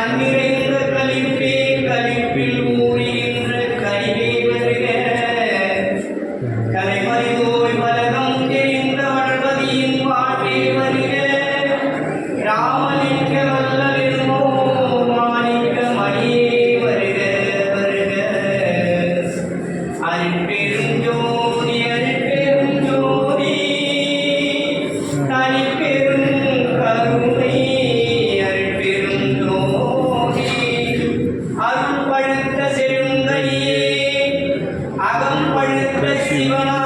கண்ணிறைந்த கழிப்பே கழிப்பில் மூடுகின்ற கைவே வருக கலைமறை நோய் மலகம் தெரிந்த வளர்வதியின் பாட்டே வருக ராமலிங்க வல்லோ மாணிக்க மணியே வருக வருக அன்பெரும் வாழ்க சிவனா